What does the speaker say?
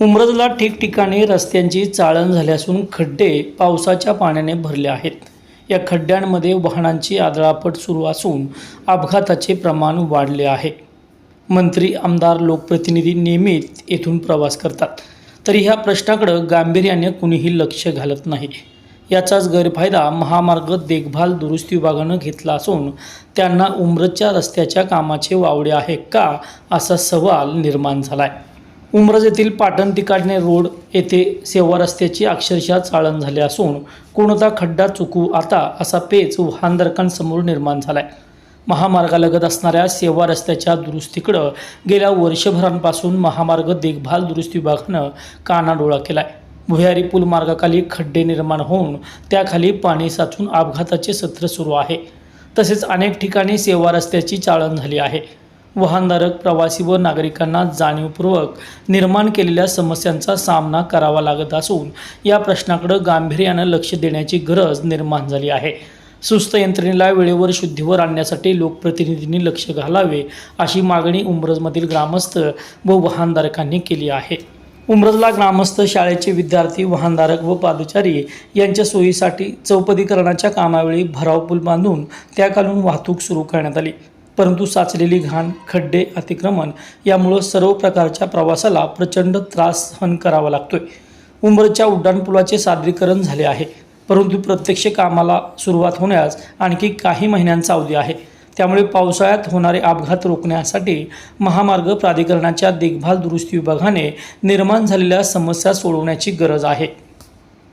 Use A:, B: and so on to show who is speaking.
A: उमरजला ठिकठिकाणी रस्त्यांची चाळण झाली असून खड्डे पावसाच्या पाण्याने भरले आहेत. या खड्ड्यांमध्ये वाहनांची आदळापट सुरू असून अपघाताचे प्रमाण वाढले आहे. मंत्री आमदार लोकप्रतिनिधी नियमित येथून प्रवास करतात. तरी ह्या प्रश्नाकडं गांभीर्याने कुणीही लक्ष घालत नाही. याचाच गैरफायदा महामार्ग देखभाल दुरुस्ती विभागानं घेतला असून त्यांना उमरजच्या रस्त्याच्या कामाचे वावडे आहे का असा सवाल निर्माण झाला आहे उमरज येथील पाटण तिकाडणे रोड येथे सेवा रस्त्याची अक्षरशः चाळण झाली असून कोणता खड्डा चुकू आता असा पेच वाहनधारकांसमोर निर्माण झाला आहे महामार्गालगत असणाऱ्या सेवा रस्त्याच्या दुरुस्तीकडं गेल्या वर्षभरांपासून महामार्ग देखभाल दुरुस्ती विभागानं कानाडोळा केला आहे भुयारी पूल मार्गाखाली खड्डे निर्माण होऊन त्याखाली पाणी साचून अपघाताचे सत्र सुरू आहे. तसेच अनेक ठिकाणी सेवा रस्त्याची चाळण झाली आहे. वाहनधारक प्रवासी व नागरिकांना जाणीवपूर्वक निर्माण केलेल्या समस्यांचा सामना करावा लागत असून या प्रश्नाकडे गांभीर्यानं लक्ष देण्याची गरज निर्माण झाली आहे. सुस्त यंत्रणेला वेळेवर शुद्धीवर आणण्यासाठी लोकप्रतिनिधींनी लक्ष घालावे अशी मागणी उमरजमधील ग्रामस्थ व वाहनधारकांनी केली आहे. उमरजला ग्रामस्थ शाळेचे विद्यार्थी वाहनधारक व पादचारी यांच्या सोयीसाठी चौपदीकरणाच्या कामावेळी भराव पूल बांधून त्याखालून वाहतूक सुरू करण्यात आली. परंतु साचलेली घाण खड्डे अतिक्रमण यामुळं सर्व प्रकारच्या प्रवासाला प्रचंड त्रास सहन करावा लागतोय. उंबरच्या उड्डाणपुलाचे सादरीकरण झाले आहे. परंतु प्रत्यक्ष कामाला सुरुवात होण्यास आणखी काही महिन्यांचा अवधी आहे. त्यामुळे पावसाळ्यात होणारे अपघात रोखण्यासाठी महामार्ग प्राधिकरणाच्या देखभाल दुरुस्ती विभागाने निर्माण झालेल्या समस्या सोडवण्याची गरज आहे.